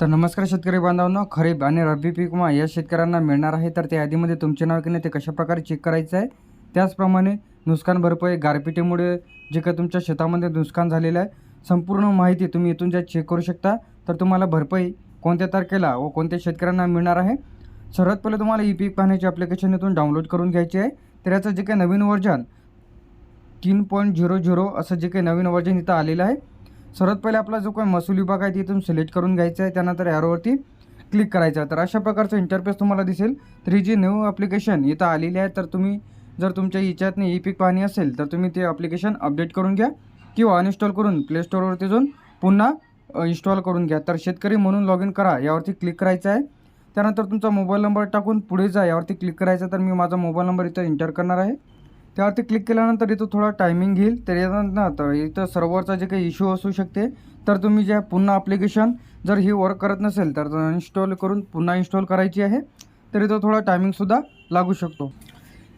तर नमस्कार शेतकरी बांधवांनो खरीप आणि रब्बी पीक विमा या शेतकऱ्यांना मिळणार आहे. तर त्या यादीमध्ये तुमचे नाव की नाही ते कशाप्रकारे चेक करायचं आहे? त्याचप्रमाणे नुकसान भरपाई गारपिटीमुळे जे काही तुमच्या शेतामध्ये नुकसान झालेलं आहे संपूर्ण माहिती तुम्ही इथून ज्या चेक करू शकता. तर तुम्हाला भरपाई कोणत्या तारखेला व कोणत्या शेतकऱ्यांना मिळणार आहे? सर्वात पहिले तुम्हाला ई पीक पाहण्याचे ॲप्लिकेशन इथून डाउनलोड करून घ्यायची आहे. तर याचं जे काही नवीन वर्जन तीन पॉईंट झिरो झिरो असं जे काही नवीन वर्जन इथं आलेलं आहे सर्वात पहिले आपला जो काही महसूल विभाग आहे तिथून सिलेक्ट करून घ्यायचा आहे. त्यानंतर ॲरोवरती क्लिक करायचं आहे. तर अशा प्रकारचं इंटरफेस तुम्हाला दिसेल. तर ही जी न्यू ॲप्लिकेशन इथं आलेली आहे. तर तुम्ही जर तुमच्या याच्यातनं ई पीक पाहणी असेल तर तुम्ही ते ॲप्लिकेशन अपडेट करून घ्या किंवा अनइन्स्टॉल करून प्ले स्टोअरवरती जाऊन पुन्हा इन्स्टॉल करून घ्या. तर शेतकरी म्हणून लॉग इन करा. यावरती क्लिक करायचं आहे. त्यानंतर तुमचा मोबाईल नंबर टाकून पुढे जा. यावरती क्लिक करायचं तर मी माझा मोबाईल नंबर इथं एंटर करणार आहे. त्यावरती क्लिक केल्यानंतर इथं थोडा टायमिंग घेईल तर यानंतर इथं सर्व्हरचा जे काही इश्यू असू शकते तर तुम्ही ज्या पुन्हा ॲप्लिकेशन जर ही वर्क करत नसेल तर इन्स्टॉल करून पुन्हा इन्स्टॉल करायची आहे. तर इथं थोडा टायमिंगसुद्धा लागू शकतो.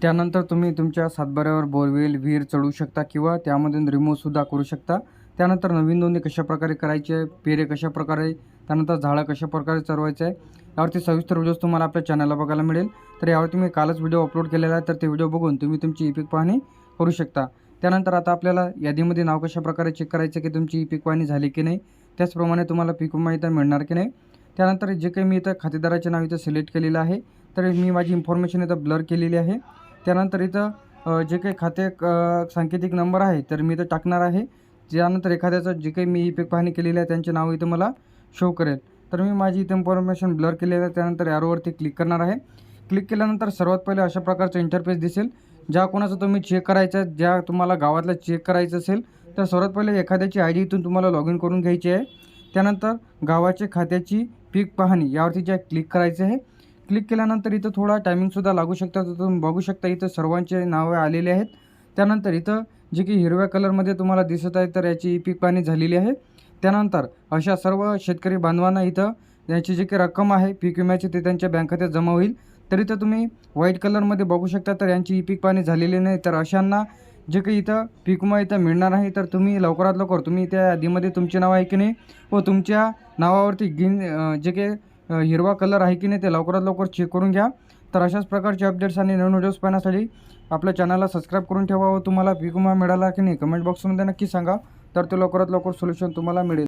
त्यानंतर तुम्ही तुमच्या सातबाऱ्यावर बोरवेल विहीर चढू शकता किंवा त्यामधून रिमूव्हसुद्धा करू शकता. त्यानंतर नवीन नोंदणी कशाप्रकारे करायची आहे पेरे कशाप्रकारे त्यानंतर झाडं कशाप्रकारे चरवायचं आहे यावरती सविस्तर व्हिडिओज तुम्हाला आपल्या चॅनलला बघायला मिळेल. तर यावरती मी कालच व्हिडिओ अपलोड केलेला आहे तर ते व्हिडिओ बघून तुम्ही तुमची ई पीक पाहणी करू शकता. त्यानंतर आता आपल्याला यादीमध्ये नाव कशाप्रकारे चेक करायचं की तुमची ई पीक पाहणी झाली की नाही त्याचप्रमाणे तुम्हाला पीक विमा इथं मिळणार की नाही. त्यानंतर जे काही मी इथं खातेदाराचे नाव इथं सिलेक्ट केलेलं आहे तर मी माझी इन्फॉर्मेशन इथं ब्लर केलेली आहे. त्यानंतर इथं जे काही खाते सांकेतिक नंबर आहे तर मी इथं टाकणार आहे. त्यानंतर एखाद्याचं जे काही मी ई पीक पाहणी केलेली आहे त्यांचे नाव इथं मला शो करेल. तर मी माझी इथं इन्फॉर्मेशन ब्लर केलेलं आहे त्यानंतर यारोवरती क्लिक करणार आहे. क्लिक केल्यानंतर सर्वात पहिले अशा प्रकारचं इंटरफेस दिसेल. ज्या कोणाचं तुम्ही चेक करायचं ज्या तुम्हाला गावातला चेक करायचं असेल तर सर्वात पहिले एखाद्याची आय डी इथून तुम्हाला लॉग इन करून घ्यायची आहे. त्यानंतर गावाचे खात्याची पीक पाहणी यावरती ज्या क्लिक करायचं आहे. क्लिक केल्यानंतर इथं थोडा टायमिंगसुद्धा लागू शकता. तर तुम्ही बघू शकता इथं सर्वांचे नावे आलेले आहेत. त्यानंतर इथं जे की हिरव्या कलरमध्ये तुम्हाला दिसत आहे तर याची पीक पाहणी झालेली आहे. त्यानंतर अशा सर्व शेतकरी बांधवांना इथं याची जी काही रक्कम आहे पीक विम्याची ते त्यांच्या बँक खात्यात जमा होईल. तरी तर तुम्ही व्हाईट कलरमध्ये बघू शकता तर यांची ई पीक पाणी झालेली नाही. तर अशांना जे काही इथं पीक विमा इथं मिळणार आहे तर तुम्ही लवकरात लवकर तुम्ही त्या यादीमध्ये तुमचे नाव आहे की नाही व तुमच्या नावावरती ग्रीन जे काही हिरवा कलर आहे की नाही ते लवकरात लवकर चेक करून घ्या. तर अशाच प्रकारचे अपडेट्स आणि नवीन व्हिडिओज पाहण्यासाठी आपल्या चॅनलला सबस्क्राईब करून ठेवा व तुम्हाला पीक विमा मिळाला की नाही कमेंट बॉक्समध्ये नक्की सांगा. तर ते लवकरात लवकर सोल्युशन तुम्हाला मिळेल.